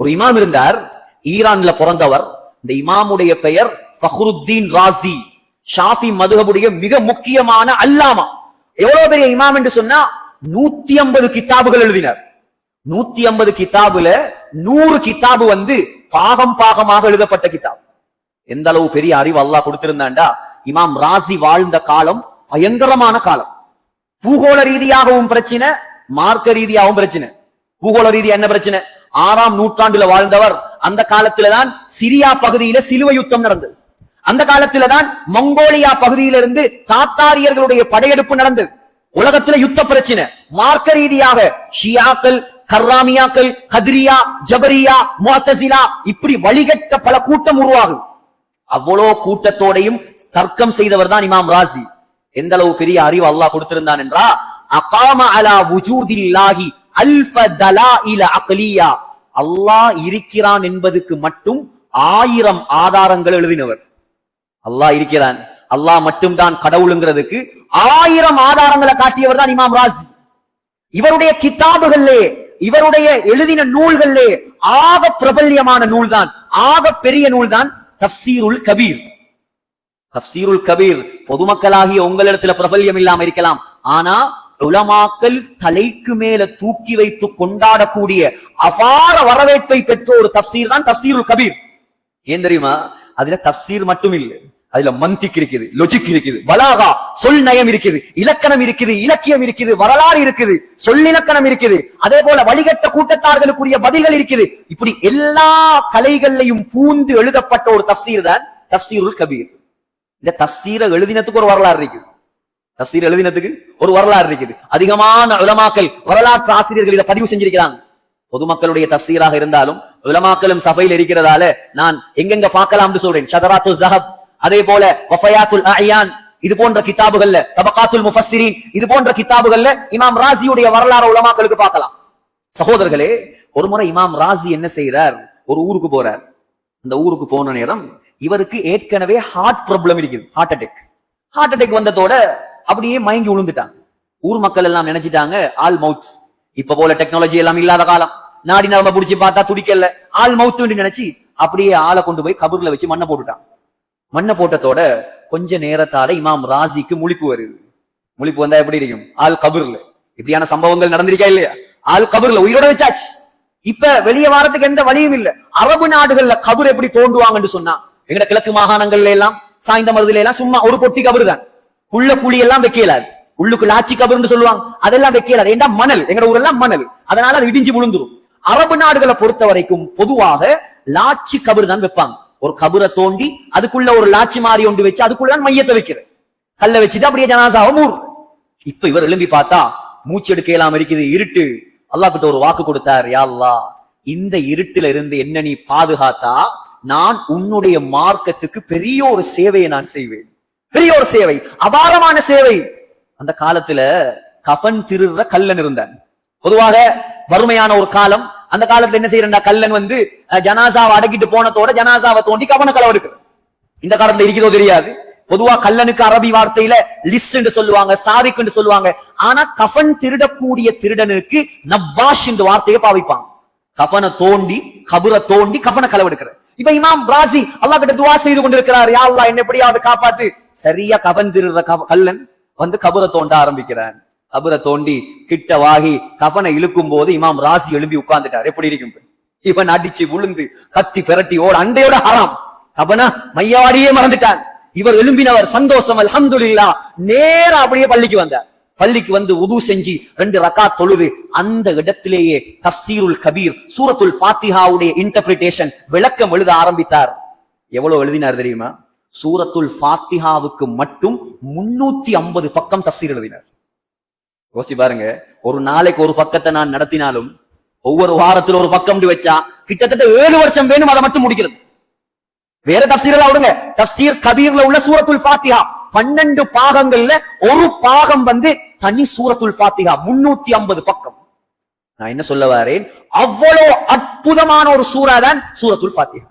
ஒரு இமாம் இருந்தார் ஈரான்ல பிறந்தவர். இந்த இமாமுடைய பெயர் ஃபஹ்ருத்தீன் ராசி. ஷாஃபி மதுகபுடைய மிக முக்கியமான அல்லாமா. எவ்வளவு பெரிய இமாம் என்று சொன்னா நூத்தி ஐம்பது கித்தாபுகள் எழுதினார். நூத்தி ஐம்பது கித்தாபுல நூறு கித்தாபு வந்து பாகம் பாகமாக எழுதப்பட்ட கித்தாப் எந்த அளவு பெரிய அறிவு அல்லாஹ் கொடுத்திருந்தாண்டா. இமாம் ராசி வாழ்ந்த காலம் பயங்கரமான காலம். பூகோள ரீதியாகவும் பிரச்சனை மார்க்க ரீதியாகவும் பிரச்சனை. பூகோள ரீதியா என்ன பிரச்சனை? ஆறாம் நூற்றாண்டுல வாழ்ந்தவர் அந்த காலத்துலதான் சிரியா பகுதியில சிலுவை யுத்தம் நடந்தது. அந்த காலத்துலதான் மங்கோலியா பகுதியிலிருந்து தாத்தாரியர்களுடைய படையெடுப்பு நடந்தது. உலகத்துல யுத்த பிரச்சனை. மார்க்க ரீதியாக ஷியாக்கள் கர்ராமியாக்கள் கதிரியா ஜபரியா முஅத்தசிலா இப்படி வழிகட்ட பல கூட்டம் உருவாகும் அவ்வளோ கூட்டத்தோடையும் தர்க்கம் செய்தவர் தான் இமாம் ராசி. எந்த அளவு பெரிய அறிவு அல்லாஹ் கொடுத்திருந்தான் என்றா அகாம அலா வுஜூதில்லாஹி அல்ஃப இல அக்லியா. அல்லாஹ் இருக்கிறான் என்பதுக்கு மட்டும் ஆயிரம் ஆதாரங்கள் எழுதினவர். அல்லாஹ் இருக்கிறான். அல்லாஹ் மட்டும்தான் கடவுளுங்கிறதுக்கு ஆயிரம் ஆதாரங்களை காட்டியவர் தான் இமாம் ராசி. இவருடைய கித்தாபுகள்லே இவருடைய எழுதின நூல்களிலே ஆக பிரபல்யமான நூல் தான் ஆக பெரிய நூல் தான் தப்சீருல் கபீர். தப்சீருல் கபீர் பொதுமக்களாகிய உங்களிடத்துல பிரபல்யம் இல்லாம இருக்கலாம். ஆனா உலமாக்கல் தலைக்கு மேல தூக்கி வைத்து கொண்டாடக்கூடிய அபார வரவேற்பை பெற்ற ஒரு தப்சீர் தான் தப்சீருல் கபீர். ஏன் தெரியுமா? அதுல தப்சீர் மட்டும் இல்ல. அதுல மந்திக் இருக்குது லொஜிக் இருக்குது பலாகா சொல் நயம் இருக்குது இலக்கணம் இருக்குது இலக்கியம் இருக்குது வரலாறு இருக்குது சொல்லிலக்கணம் இருக்குது அதே போல வழிகட்ட கூட்டத்தார்களுக்குரிய பதில்கள் இருக்குது. இப்படி எல்லா கலைகள்லையும் பூந்து எழுதப்பட்ட ஒரு தப்சீர் தான் தப்சீருல் கபீர். இந்த தப்சீரை எழுதினத்துக்கு ஒரு வரலாறு இருக்குது. தப்சீர் எழுதினதுக்கு ஒரு வரலாறு இருக்குது. அதிகமான உலமாக்கல் வரலாற்று ஆசிரியர்கள் இதை பதிவு செஞ்சிருக்கிறாங்க. பொதுமக்களுடைய தப்சீராக இருந்தாலும் உலமாக்கலும் சபையில் இருக்கிறதால நான் எங்கெங்க பார்க்கலாம்னு சொல்றேன். ஷதராத்துல் தஹப் அதே போல வஃபயாத்துல் அயான் இது போன்ற கிதாபுகள்ல தபகாத்துல் முஃபஸ்ஸிரீன் இது போன்ற கிதாபுகள்ல இமாம் ராசியுடைய வரலாறு உலமாக்களுக்கு பார்க்கலாம். சகோதரர்களே ஒரு முறை இமாம் ராசி என்ன செய்யறார் ஒரு ஊருக்கு போறார். அந்த ஊருக்கு போன நேரம் இவருக்கு ஏற்கனவே ஹார்ட் ப்ராப்ளம் இருக்குது. ஹார்ட் அட்டாக் ஹார்ட் அட்டாக் வந்ததோட அப்படியே மயங்கி விழுந்துட்டாங்க ஊர் மக்கள் எல்லாம் நினைச்சிட்டாங்க ஆல் மவுத். இப்ப போல டெக்னாலஜி எல்லாம் இல்லாத காலம். நாடி நரம்ப புடிச்சு பார்த்தா துடிக்கல ஆள் மவுத்துன்னு நினைச்சு அப்படியே ஆளை கொண்டு போய் கபூர்ல வச்சு மண்ணை போட்டுட்டான். மண்ணை போட்டதோட கொஞ்ச நேரத்தால இமாம் ராசிக்கு முழிப்பு வருது. முழிப்பு வந்தா எப்படி இருக்கும்? ஆள் கபூர்ல. இப்படியான சம்பவங்கள் நடந்திருக்கா இல்லையா? ஆள் கபூர்ல உயிரோட வச்சாச்சு. இப்ப வெளியே வாரத்துக்கு எந்த வழியும் இல்ல. அரபு நாடுகள்ல கபூர் எப்படி தோண்டுவாங்கன்னு சொன்னா எங்கட கிழக்கு மாகாணங்கள்ல எல்லாம் சாய்ந்த மருதுல எல்லாம் சும்மா ஒரு பொட்டி கபர் தான் உள்ள குழி எல்லாம் வைக்கல. உள்ளுக்கு லாச்சி கபர்னு சொல்லுவாங்க. அதெல்லாம் வைக்கல. ஏண்டா மணல்? எங்க ஊரெல்லாம் மணல். அதனால அது இடிஞ்சு விழுந்துரும். அரபு நாடுகளை பொறுத்த வரைக்கும் பொதுவாக லாச்சி கபர் தான் வைப்பாங்க. ஒரு கபரை தோண்டி அதுக்குள்ள ஒரு லாச்சி மாறி ஒன்று வச்சு அதுக்குள்ள மையத்தை வைக்கிற கல்ல வச்சுட்டு அப்படியே ஜனாசாவை மூறு இப்ப இவர் எழும்பி பார்த்தா மூச்சு எடுக்க இயலாம இருக்குது. இருட்டு. அல்லாஹ் கிட்ட ஒரு வாக்கு கொடுத்தார். யாழ்லா இந்த இருட்டுல இருந்து என்ன நீ பாதுகாத்தா நான் உன்னுடைய மார்க்கத்துக்கு பெரிய ஒரு சேவையை நான் செய்வேன். பெரிய ஒரு சேவை அபாரமான சேவை. அந்த காலத்துல கஃன் திருற கல்லன் இருந்தான். பொதுவாக வறுமையான ஒரு காலம். அந்த காலத்துல என்ன செய்யறா கல்லன் வந்து ஜனாசாவை அடக்கிட்டு போனதோட ஜனாசாவை தோண்டி கவன களவெடுக்கு இந்த காலத்துல இருக்கிறதோ தெரியாது. பொதுவா கல்லனுக்கு அரபி வார்த்தையில லிஸ்ட் என்று சொல்லுவாங்க சாதிக்குன்னு சொல்லுவாங்க. ஆனா கஃன் திருடக்கூடிய திருடனுக்கு நப்பாஷ் என்ற வார்த்தையை பாவிப்பாங்க கஃனை தோண்டி கபுரை தோண்டி கஃனை களவெடுக்கிற இப்ப இமாம் ராசி அல்லா கிட்ட துவா செய்து கொண்டிருக்கிறார். யா அல்லாஹ் என்ன எப்படியாவது காப்பாத்து. சரியா கஃன் கல்லன் வந்து கபரை தோண்ட ஆரம்பிக்கிறான். கபரை தோண்டி கிட்ட வாகி கஃனை இழுக்கும் போது இமாம் ராசி எழும்பி உட்கார்ந்துட்டார். எப்படி இருக்கும்? இவன் அடிச்சு விழுந்து கத்தி பிரட்டியோட ஓட அண்டையோட ஹராம். கபனா மையவாடியே மறந்துட்டான். இவர் எழும்பினவர் சந்தோஷம் அல்ஹம்துலில்லாஹ் நேரா அப்படியே பள்ளிக்கு வந்தார். பள்ளிக்கு வந்து உது செஞ்சு ரெண்டு ரக்கா தொழுது அந்த இடத்திலேயே தஃசீருல் கபீர் சூரத்துல் ஃபாத்திஹாவுடைய இன்டர்பிரிட்டேஷன் விளக்கம் எழுத ஆரம்பித்தார். எவ்வளவு எழுதினார் தெரியுமா? சூரத்துல் ஃபாத்திஹாவுக்கு மட்டும் முன்னூத்தி ஐம்பது பக்கம் தப்சீர் எழுதினார். யோசிச்சு பாருங்க ஒரு நாளைக்கு ஒரு பக்கத்தை நான் நடத்தினாலும் ஒவ்வொரு வாரத்துல ஒரு பக்கம் வச்சா கிட்டத்தட்ட ஏழு வருஷம் வேணும் அதை மட்டும் முடிக்கிறது. வேற தப்சீரெல்லாம் விடுங்க. தப்சீர் கபீர்ல உள்ள சூரத்துல் ஃபாத்திஹா. பன்னெண்டு பாகங்கள்ல ஒரு பாகம் வந்து தனி சூரத்துல் ஃபாத்திஹா முன்னூத்தி ஐம்பது பக்கம். நான் என்ன சொல்ல வரேன்? அவ்வளவு அற்புதமான ஒரு சூறா தான் சூரத்துல் ஃபாத்திஹா.